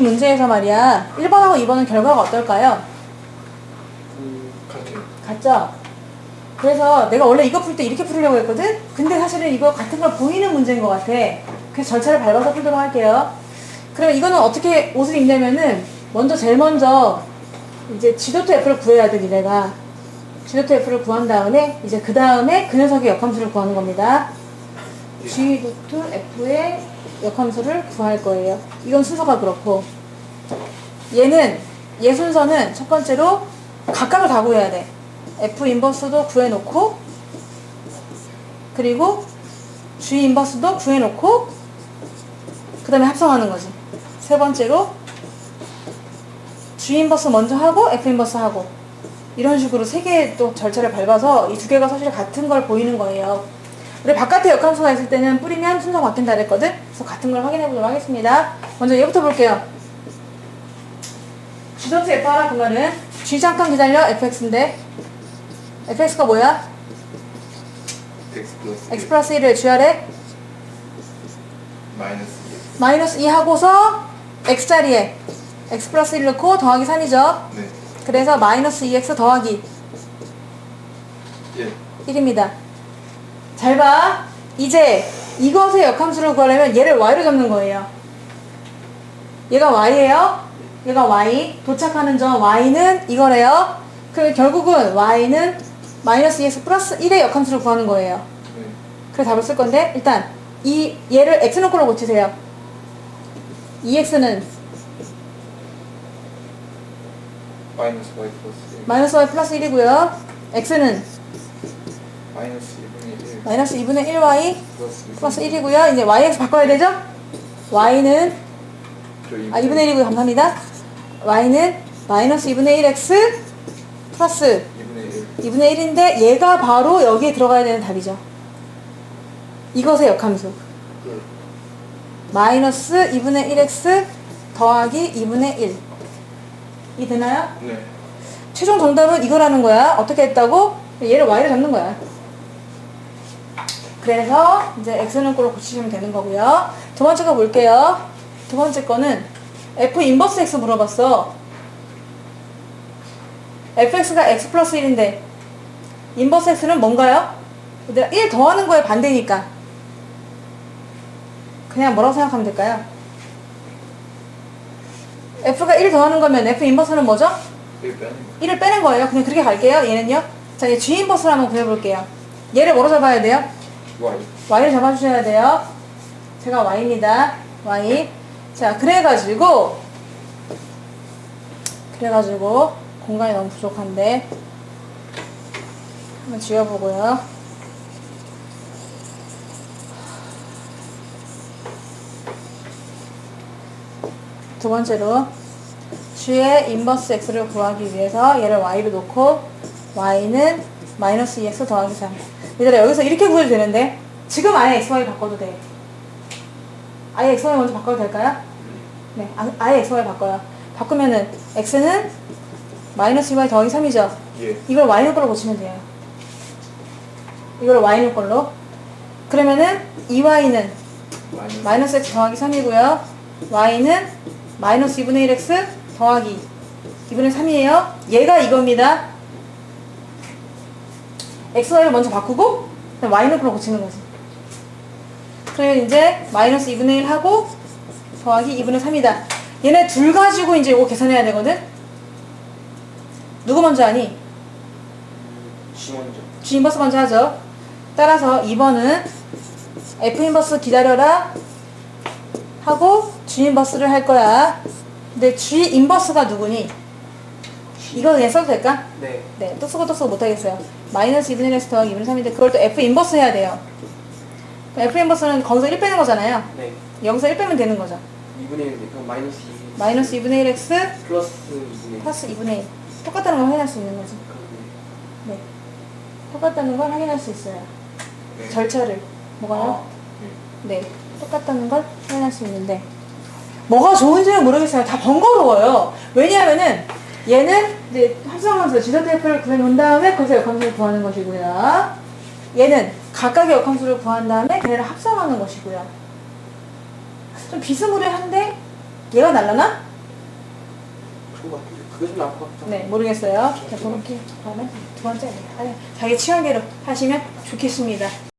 이 문제에서 말이야 1번하고 2번은 결과가 어떨까요? 음, 같아요. 같죠? 그래서 내가 원래 이거 풀 때 이렇게 풀려고 했거든? 근데 사실은 이거 같은 걸 보이는 문제인 것 같아. 그래서 절차를 밟아서 풀도록 할게요. 그럼 이거는 어떻게 옷을 입냐면은 먼저 제일 먼저 이제 G도트 F를 구해야 돼, 니네가. G도트 F를 구한 다음에 이제 그 다음에 그 녀석의 역함수를 구하는 겁니다. G도트 F의 역함수를 구할 거예요. 이건 순서가 그렇고 얘는 얘 순서는 첫 번째로 각각을 다 구해야 돼. F 인버스도 구해놓고 그리고 G 인버스도 구해놓고 그 다음에 합성하는 거지. 세 번째로 G 인버스 먼저 하고 F 인버스 하고 이런 식으로 세 개의 또 절차를 밟아서 이 두 개가 사실 같은 걸 보이는 거예요. 우리 바깥에 역함수가 있을 때는 뿌리면 순서가 바뀐다 그랬거든? 그래서 같은 걸 확인해 보도록 하겠습니다. 먼저 얘부터 볼게요. G도트 F 하라 그러면은 G 잠깐 기다려 fx인데 fx가 뭐야? x 플러스 x 플러스 1을 G 아래 마이너스 마이너스 2 하고서 x자리에 x 플러스 1 넣고 더하기 3이죠. 2. 네. 그래서 마이너스 2x 더하기 예. 1입니다. 잘 봐. 이제 이것의 역함수를 구하려면 얘를 y로 잡는 거예요. 얘가 y예요. 얘가 y. 도착하는 점 y는 이거래요. 그 결국은 y는 마이너스 2x 플러스 1의 역함수를 구하는 거예요. 네. 그래 답을 쓸 건데 일단 이 얘를 x 놓고로 고치세요. 2x는 마이너스 y 플러스 1. 마이너스 y 플러스 1이고요. x는 마이너스 2분의 1 마이너스 2분의 1y 플러스 2. 플러스 1이고요. 이제 yx 바꿔야 되죠? y는 저 2분의 아 2분의 1이고요. 감사합니다. y는 마이너스 2분의 1x 플러스 2분의 1. 2분의 1인데 얘가 바로 여기에 들어가야 되는 답이죠. 이것의 역함수. 그 마이너스 2분의 1x 더하기 2분의 1. 이 되나요? 네. 최종 정답은 이거라는 거야. 어떻게 했다고? 얘를 y로 잡는 거야. 그래서 이제 x는 꼴로 고치시면 되는 거고요. 두 번째 거 볼게요. 두 번째 거는 f 인버스 x 물어봤어. fx가 x 플러스 1인데 인버스 x는 뭔가요? 내가 1 더하는 거에 반대니까 그냥 뭐라고 생각하면 될까요? f가 1 더하는 거면 f 인버스는 뭐죠? 1 빼는 거. 1을 빼는 거예요. 그냥 그렇게 갈게요. 얘는요. 자, 얘 G 인버스를 한번 구해볼게요. 얘를 뭐로 잡아야 돼요? Y. Y를 잡아주셔야 돼요. 제가 Y입니다. Y. 자, 그래가지고, 그래가지고, 공간이 너무 부족한데, 한번 지워보고요. 두 번째로, G의 인버스 X를 구하기 위해서 얘를 Y로 놓고, Y는 마이너스 2X 더하기 3. 얘들아, 여기서 이렇게 구해도 되는데, 지금 아예 XY 바꿔도 돼. 아예 XY 먼저 바꿔도 될까요? 네, 아, 아예 XY 바꿔요. 바꾸면은 X는 마이너스 2Y 더하기 3이죠. 예. 이걸 Y는 걸로 고치면 돼요. 이걸 Y는 걸로. 그러면은 2Y는 마이너스. 마이너스 X 더하기 3이고요. Y는 마이너스 2분의 1X 더하기 2분의 3이에요. 얘가 이겁니다. XY를 먼저 바꾸고 Y는 걸로 고치는 거지. 그러면 이제 마이너스 2분의 1 하고 더하기 2분의 3이다. 얘네 둘 가지고 이제 이거 계산해야 되거든? 누구 먼저 하니? G 먼저. G 인버스 먼저 하죠. 따라서 2번은 F 인버스 기다려라 하고 G 인버스를 할 거야. 근데 G 인버스가 누구니? 이거 그냥 써도 될까? 네. 네, 또 쓰고 또 쓰고 못하겠어요. 마이너스 2분의 1x 더하기 2분의 3인데 그걸 또 F 인버스 해야 돼요. F 인버스는 거기서 1 빼는 거잖아요. 네. 여기서 1 빼면 되는 거죠. 2분의 1, 그럼 마이너스 2. 마이너스 2분의 1x 플러스 2분의 1. 플러스 2분의 1. 똑같다는 걸 확인할 수 있는 거죠. 네. 똑같다는 걸 확인할 수 있어요. 네. 절차를. 뭐가요? 네. 네. 똑같다는 걸 확인할 수 있는데. 뭐가 좋은지는 모르겠어요. 다 번거로워요. 왜냐하면은 얘는 이제 합성함수 지도테이프를 구해놓은 다음에 거기서 역함수를 구하는 것이고요. 얘는 각각의 역함수를 구한 다음에 걔네를 합성하는 것이고요. 좀 비스무리한데 얘가 날라나? 좋은 것 같은데 그게 좀 나을 것 같다 네, 모르겠어요. 자, 그렇게 다음에 두 번째. 아니, 자기 취향대로 하시면 좋겠습니다.